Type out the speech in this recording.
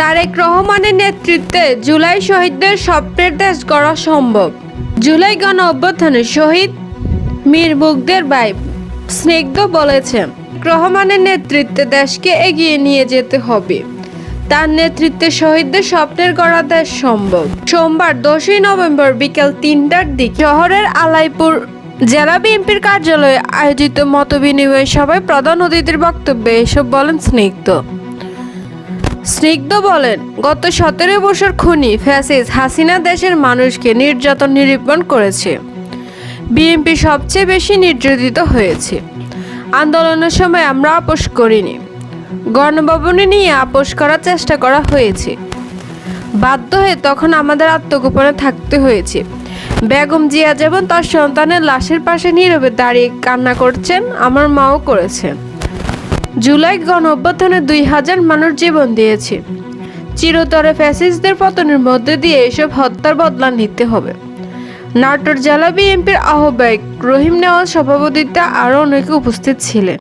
তারেক রহমানের নেতৃত্বে জুলাই শহীদদের স্বপ্নের দেশ গড়া সম্ভব। জুলাই গণ অভ্যুত্থানে শহীদ মীর মুগ্ধের ভাই স্নিগ্ধ বলেছেন, রহমানের নেতৃত্বে দেশকে এগিয়ে নিয়ে যেতে হবে। তার নেতৃত্বে শহীদদের স্বপ্নের গড়া দেশ সম্ভব। সোমবার দশই নভেম্বর বিকেল তিনটার দিকে শহরের আলাইপুর জেলা বিএনপির কার্যালয়ে আয়োজিত মতবিনিময় সভায় প্রধান অতিথির বক্তব্যে এসব বলেন স্নিগ্ধ। স্নিগ্ধ বলেন, গত সতেরো বছর খুনি ফ্যাসিস হাসিনা দেশের মানুষকে নির্যাতন নিরূপণ করেছে। বিএনপি সবচেয়ে বেশি নির্যাতিত হয়েছে। আন্দোলনের সময় আমরা আপোষ করিনি। গণভবনে নিয়ে আপোষ করার চেষ্টা করা হয়েছে। বাধ্য হয়ে তখন আমাদের আত্মগোপনে থাকতে হয়েছে। বেগম জিয়া যেমন তার সন্তানের লাশের পাশে নীরবে দাঁড়িয়ে কান্না করছেন, আমার মাও করেছেন। জুলাই গণ অভ্যর্থনে দুই হাজার মানুষ জীবন দিয়েছে। চিরতরে ফ্যাসিস্টদের পতনের মধ্যে দিয়ে এসব হত্যার বদলা নিতে হবে। নাটোর জেলা বিএনপির আহ্বায়ক রহিম নেওয়াজ সভাপতিত্বে আরও অনেকে উপস্থিত ছিলেন।